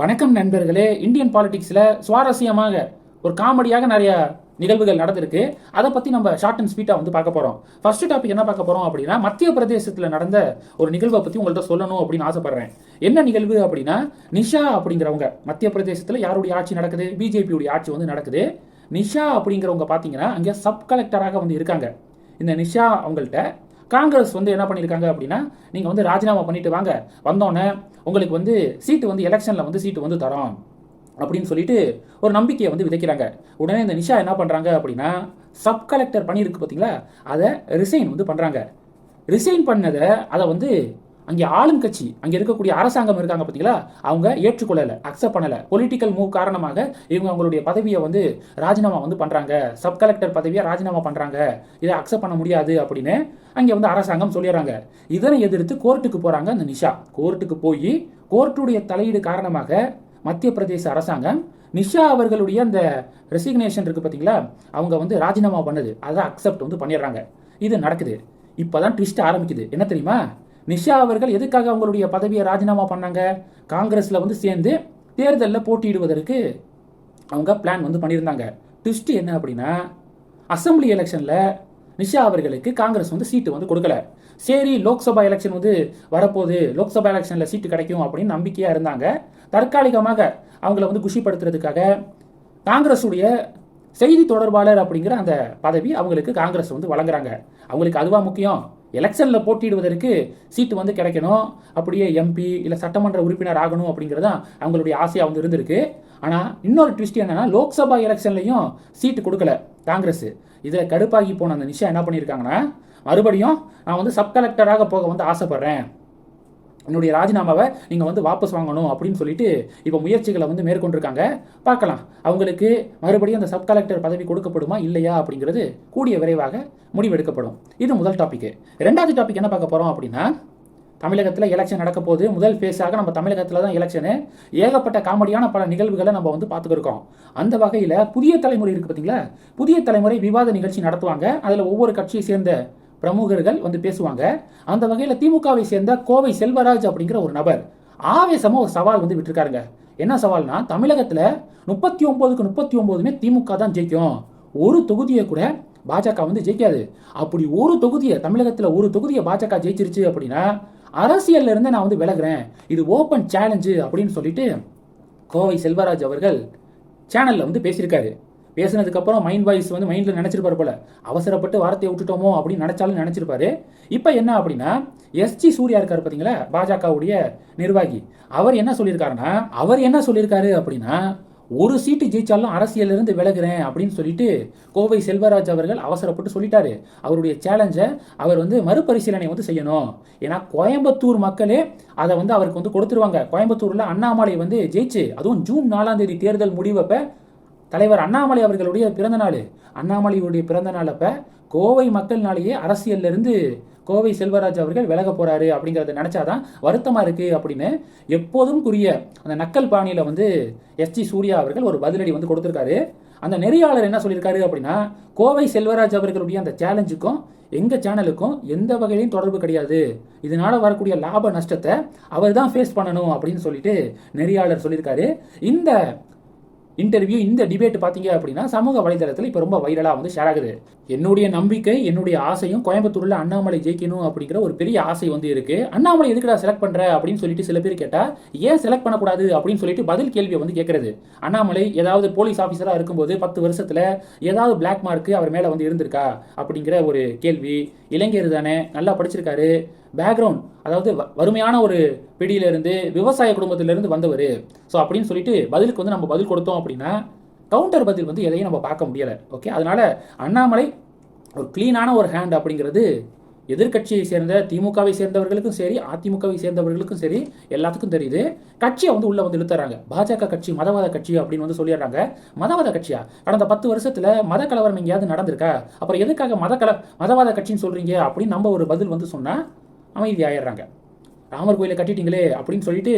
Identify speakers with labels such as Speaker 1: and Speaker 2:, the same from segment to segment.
Speaker 1: வணக்கம் நண்பர்களே இந்தியன் பாலிடிக்ஸில் சுவாரஸ்யமாக ஒரு காமெடியாக நிறைய நிகழ்வுகள் நடந்திருக்கு. அதை பற்றி நம்ம ஷார்ட் அண்ட் ஸ்வீட்டாக வந்து பார்க்க போகிறோம் ஃபர்ஸ்ட் டாபிக் என்ன பார்க்க போகிறோம் அப்படின்னா மத்திய பிரதேசத்தில் நடந்த ஒரு நிகழ்வை பற்றி உங்கள்கிட்ட சொல்லணும் அப்படின்னு ஆசைப்படுறேன். என்ன நிகழ்வு அப்படின்னா நிஷா அப்படிங்கிறவங்க மத்திய பிரதேசத்தில் யாருடைய ஆட்சி நடக்குது? பிஜேபியுடைய ஆட்சி வந்து நடக்குது. நிஷா அப்படிங்கிறவங்க பார்த்தீங்கன்னா அங்கே சப் கலெக்டராக வந்து இருக்காங்க. இந்த நிஷா அவங்கள்ட்ட காங்கிரஸ் வந்து என்ன பண்ணியிருக்காங்க அப்படின்னா நீங்கள் வந்து ராஜினாமா பண்ணிட்டு வாங்க. வந்தோன்னே உங்களுக்கு வந்து சீட்டு வந்து எலெக்ஷனில் வந்து சீட்டு வந்து தரோம் அப்படின்னு சொல்லிட்டு ஒரு நம்பிக்கையை வந்து விதைக்கிறாங்க. உடனே இந்த நிஷா என்ன பண்ணுறாங்க அப்படின்னா சப் கலெக்டர் பண்ணியிருக்கு பார்த்தீங்களா அதை ரிசைன் வந்து பண்ணுறாங்க ரிசைன் பண்ணதை அதை வந்து அங்கே ஆளும் கட்சி அங்கே இருக்கக்கூடிய அரசாங்கம் இருக்காங்க பார்த்தீங்களா? அவங்க ஏற்றுக்கொள்ளலை அக்செப்ட் பண்ணலை. பொலிட்டிக்கல் மூவ் காரணமாக இவங்க அவங்களுடைய பதவியை வந்து ராஜினாமா வந்து பண்ணுறாங்க சப் கலெக்டர் பதவியை ராஜினாமா பண்ணுறாங்க இதை அக்செப்ட் பண்ண முடியாது அப்படின்னு அங்கே வந்து அரசாங்கம் சொல்லிடுறாங்க. இதனை எதிர்த்து கோர்ட்டுக்கு போகிறாங்க அந்த நிஷா. கோர்ட்டுக்கு போய் கோர்ட்டுடைய தலையீடு காரணமாக மத்திய பிரதேச அரசாங்கம் நிஷா அவர்களுடைய அந்த ரெசிக்னேஷன் இருக்கு பார்த்தீங்களா? அவங்க வந்து ராஜினாமா பண்ணது. அதை அக்செப்ட் வந்து பண்ணிடுறாங்க. இது நடக்குது. இப்போதான் ட்விஸ்ட் ஆரம்பிக்குது. என்ன தெரியுமா? நிஷா அவர்கள் எதுக்காக அவங்களுடைய பதவியை ராஜினாமா பண்ணாங்க? காங்கிரஸில் வந்து சேர்ந்து தேர்தலில் போட்டியிடுவதற்கு அவங்க பிளான் வந்து பண்ணியிருந்தாங்க. ட்விஸ்ட் என்ன அப்படின்னா அசம்பிளி எலெக்ஷனில் நிஷா அவர்களுக்கு காங்கிரஸ் வந்து சீட்டு வந்து கொடுக்கல. சரி லோக்சபா எலெக்ஷன் வந்து வரப்போகுது. லோக்சபா எலெக்ஷனில் சீட்டு கிடைக்கும் அப்படின்னு நம்பிக்கையாக இருந்தாங்க. தற்காலிகமாக அவங்கள வந்து குஷிப்படுத்துறதுக்காக காங்கிரஸுடைய செய்தி தொடர்பாளர் அப்படிங்கிற அந்த பதவி அவங்களுக்கு காங்கிரஸ் வந்து வழங்குறாங்க. அவங்களுக்கு அதுவாக முக்கியம்? எலெக்ஷனில் போட்டியிடுவதற்கு சீட்டு வந்து கிடைக்கணும். அப்படியே எம்பி இல்லை சட்டமன்ற உறுப்பினர் ஆகணும் அப்படிங்கிறது தான் அவங்களுடைய ஆசையாக வந்து இருந்திருக்கு. ஆனால் இன்னொரு ட்விஸ்ட் என்னன்னா லோக்சபா எலெக்ஷன்லையும் சீட்டு கொடுக்கல காங்கிரஸ். இதில் கடுப்பாகி போன அந்த நிஷா என்ன பண்ணியிருக்காங்கன்னா மறுபடியும் நான் வந்து சப் கலெக்டராக போக வந்து ஆசைப்பட்றேன். என்னுடைய ராஜினாமாவை நீங்கள் வந்து வாபஸ் வாங்கணும் அப்படின்னு சொல்லிட்டு இப்போ முயற்சிகளை வந்து மேற்கொண்டிருக்காங்க. பார்க்கலாம். அவங்களுக்கு மறுபடியும் அந்த சப் கலெக்டர் பதவி கொடுக்கப்படுமா இல்லையா அப்படிங்கிறது கூடிய விரைவாக முடிவெடுக்கப்படும். இது முதல் டாபிக் ரெண்டாவது டாபிக் என்ன பார்க்க போகிறோம் அப்படின்னா தமிழகத்தில் எலெக்ஷன் நடக்க போது முதல் ஃபேஸாக நம்ம தமிழகத்தில் தான் எலெக்ஷனு ஏகப்பட்ட காமெடியான பல நிகழ்வுகளை நம்ம வந்து பார்த்துக்கிருக்கோம். அந்த வகையில் புதிய தலைமுறை இருக்குது பார்த்தீங்களா புதிய தலைமுறை விவாத நிகழ்ச்சி நடத்துவாங்க. அதில் ஒவ்வொரு கட்சியை சேர்ந்த பிரமுகர்கள் வந்து பேசுவாங்க. அந்த வகையில் திமுகவை சேர்ந்த கோவை செல்வராஜ் அப்படிங்கிற ஒரு நபர் ஆவேசமாக ஒரு சவால் வந்து விட்டுருக்காருங்க. என்ன சவால்னா தமிழகத்தில் முப்பத்தி ஒம்போதுக்கு முப்பத்தி ஒம்போதுமே திமுக தான் ஜெயிக்கும். ஒரு தொகுதியை கூட பாஜக வந்து ஜெயிக்காது. அப்படி ஒரு தொகுதியை தமிழகத்தில் ஒரு தொகுதியை பாஜக ஜெயிச்சிருச்சு அப்படின்னா அரசியல்ல இருந்து நான் வந்து விலகிறேன். இது ஓப்பன் சேலஞ்சு அப்படின்னு சொல்லிட்டு கோவை செல்வராஜ் அவர்கள் சேனல்ல வந்து பேசியிருக்காரு. பேசினதுக்கப்புறம் மைண்ட் வாய்ஸ் வந்து மைண்டில் நினச்சிருப்பார் போல. அவசரப்பட்டு வார்த்தையை விட்டுட்டோமோ அப்படின்னு நினச்சாலும் நினைச்சிருப்பாரு. இப்போ என்ன அப்படின்னா எஸ்ஜி சூர்யா இருக்கார் பார்த்தீங்களா பாஜகவுடைய நிர்வாகி. அவர் என்ன சொல்லியிருக்காருன்னா அவர் என்ன சொல்லியிருக்காரு அப்படின்னா ஒரு சீட்டு ஜெயிச்சாலும் அரசியலிருந்து இருந்து விலகுறேன் அப்படின்னு சொல்லிட்டு கோவை செல்வராஜ் அவர்கள் அவசரப்பட்டு சொல்லிட்டாரு. அவருடைய சேலஞ்சை அவர் வந்து மறுபரிசீலனை வந்து செய்யணும். ஏன்னா கோயம்புத்தூர் மக்களே அதை வந்து அவருக்கு வந்து கொடுத்துருவாங்க. கோயம்புத்தூரில் அண்ணாமலை வந்து ஜெயிச்சு அதுவும் ஜூன் நாலாம் தேதி தேர்தல் முடிவப்ப தலைவர் அண்ணாமலை அவர்களுடைய பிறந்த நாள். அண்ணாமலையுடைய பிறந்த நாள் அப்ப கோவை மக்கள்னாலேயே அரசியல்ல இருந்து கோவை செல்வராஜ் அவர்கள் விலக போறாரு அப்படிங்கறத நினைச்சாதான் வருத்தமா இருக்கு அப்படின்னு எப்போதும் குறிய அந்த நக்கல் பாணியில வந்து எஸ்ஜி சூர்யா அவர்கள் ஒரு பதிலடி வந்து கொடுத்திருக்காரு. அந்த நெறியாளர் என்ன சொல்லியிருக்காரு அப்படின்னா கோவை செல்வராஜ் அவர்களுடைய அந்த சேலஞ்சுக்கும் எங்கள் சேனலுக்கும் எந்த வகையிலையும் தொடர்பு கிடையாது. இதனால் வரக்கூடிய லாப நஷ்டத்தை அவர் தான் ஃபேஸ் பண்ணணும் அப்படின்னு சொல்லிட்டு நெறியாளர் சொல்லியிருக்காரு. இந்த இன்டர்வியூ இந்த டிபேட் பார்த்தீங்க அப்படின்னா சமூக வலைதளத்தில் இப்போ ரொம்ப வைரலாக வந்து ஷேர் ஆகுது. என்னுடைய நம்பிக்கை என்னுடைய ஆசையும் கோயம்புத்தூரில் அண்ணாமலை ஜெயிக்கணும் அப்படிங்கிற ஒரு பெரிய ஆசை வந்து இருக்கு. அண்ணாமலை எதுக்குடா செலக்ட் பண்ற அப்படின்னு சொல்லிட்டு சில பேர் கேட்டா ஏன் செலக்ட் பண்ணக்கூடாது அப்படின்னு சொல்லிட்டு பதில் கேள்வியை வந்து கேட்கறது அண்ணாமலை ஏதாவது போலீஸ் ஆஃபீஸராக இருக்கும்போது பத்து வருஷத்தில் ஏதாவது பிளாக் மார்க் அவர் மேலே வந்து இருந்திருக்கா அப்படிங்கிற ஒரு கேள்வி. இளைஞர் தானே நல்லா படிச்சிருக்காரு. பேக்ரவுண்ட் அதாவது வ- வறுமையான ஒரு பிடியிலிருந்து விவசாய குடும்பத்திலிருந்து வந்தவர். ஸோ அப்படின்னு சொல்லிட்டு பதிலுக்கு வந்து நம்ம பதில் கொடுத்தோம் அப்படின்னா கவுண்டர் பதில் வந்து எதையும் நம்ம பார்க்க முடியலை. ஓகே அதனால் அண்ணாமலை ஒரு க்ளீனான ஒரு ஹேண்ட் அப்படிங்கிறது எதிர்க்கட்சியை சேர்ந்த திமுகவை சேர்ந்தவர்களுக்கும் சரி அதிமுகவை சேர்ந்தவர்களுக்கும் சரி எல்லாத்துக்கும் தெரியுது. கட்சியை வந்து உள்ளே வந்து இழுத்துறாங்க. பாஜக கட்சி மதவாத கட்சி அப்படின்னு வந்து சொல்லிடுறாங்க. மதவாத கட்சியா? கடந்த பத்து வருஷத்தில் மத கலவரம் எங்கேயாவது நடந்திருக்கா? அப்புறம் எதுக்காக மத கல மதவாத கட்சின்னு சொல்கிறீங்க அப்படின்னு நம்ம ஒரு பதில் வந்து சொன்னால் அமைதி ஆயிடுறாங்க ராமர் கோயிலை கட்டிட்டீங்களே அப்படின்னு சொல்லிட்டு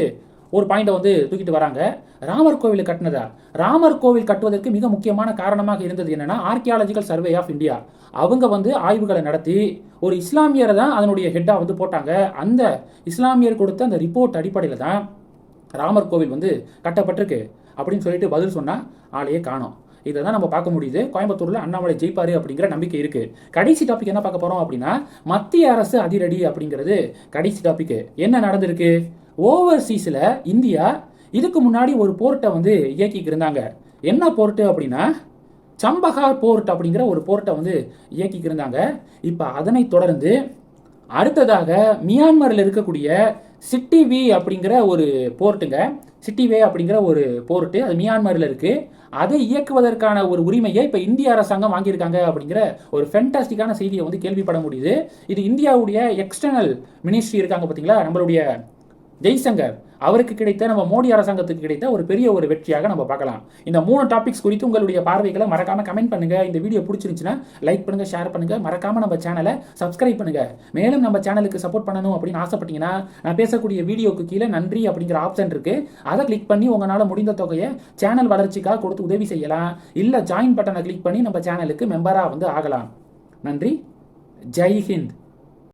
Speaker 1: ஒரு பாயிண்டை வந்து தூக்கிட்டு வராங்க. ராமர் கோவில் கட்டினதா? ராமர் கோவில் கட்டுவதற்கு மிக முக்கியமான காரணமாக இருந்தது என்னன்னா ஆர்கியாலஜிக்கல் சர்வே ஆஃப் இந்தியா அவங்க வந்து ஆய்வுகளை நடத்தி ஒரு இஸ்லாமியரை தான் அதனுடைய ஹெட்டாக வந்து போட்டாங்க. அந்த இஸ்லாமியர் கொடுத்த அந்த ரிப்போர்ட் அடிப்படையில் தான் ராமர் கோவில் வந்து கட்டப்பட்டிருக்கு அப்படின்னு சொல்லிட்டு பதில் சொன்னால் ஆளையே காணோம். இதை தான் நம்ம பார்க்க முடியுது. கோயம்புத்தூரில் அண்ணாமலை ஜெயிப்பாரு அப்படிங்கிற நம்பிக்கை இருக்கு. கடைசி டாபிக் என்ன பார்க்க போறோம் அப்படின்னா மத்திய அரசு அதிரடி அப்படிங்கிறது கடைசி டாபிக் என்ன நடந்திருக்கு? ஓவர்சீஸில் இந்தியா இதுக்கு முன்னாடி ஒரு போர்ட்டை வந்து இயக்கிக்கு இருந்தாங்க. என்ன போர்ட்டு அப்படின்னா சம்பகார் போர்ட் அப்படிங்கிற ஒரு போர்ட்டை வந்து இயக்கிக்கு இருந்தாங்க. இப்போ அதனை தொடர்ந்து அடுத்ததாக மியான்மரில் இருக்கக்கூடிய சிட்டிவி அப்படிங்கிற ஒரு போர்ட்டுங்க. சிட்டிவே அப்படிங்கிற ஒரு போர்ட்டு அது மியான்மரில் இருக்குது அதை இயக்குவதற்கான ஒரு உரிமையை இப்போ இந்திய அரசாங்கம் வாங்கியிருக்காங்க அப்படிங்கிற ஒரு ஃபென்டாஸ்டிக்கான செய்தியை வந்து கேள்விப்பட முடியுது. இது இந்தியாவுடைய எக்ஸ்டர்னல் மினிஸ்ட்ரி இருக்காங்க பார்த்தீங்களா நம்மளுடைய ஜெய்சங்கர். அவருக்கு கிடைத்த நம்ம மோடி அரசாங்கத்துக்கு கிடைத்த ஒரு பெரிய ஒரு வெற்றியாக நம்ம பார்க்கலாம். இந்த மூணு டாபிக்ஸ் குறித்து உங்களுடைய பார்வைகளை மறக்காம கமெண்ட் பண்ணுங்க. இந்த வீடியோ பிடிச்சிருந்துச்சுன்னா லைக் பண்ணுங்க ஷேர் பண்ணுங்க. மறக்காம நம்ம சேனலை சப்ஸ்கிரைப் பண்ணுங்க. மேலும் நம்ம சேனலுக்கு சப்போர்ட் பண்ணணும் அப்படின்னு ஆசைப்பட்டீங்கன்னா நான் பேசக்கூடிய வீடியோக்கு கீழே நன்றி அப்படிங்கிற ஆப்ஷன் இருக்கு. அதை கிளிக் பண்ணி உங்களால் முடிந்த தொகையை சேனல் வளர்ச்சிக்காக கொடுத்து உதவி செய்யலாம். இல்லை ஜாயின் பட்டனை கிளிக் பண்ணி நம்ம சேனலுக்கு மெம்பராக வந்து ஆகலாம். நன்றி. ஜெய் ஹிந்த்.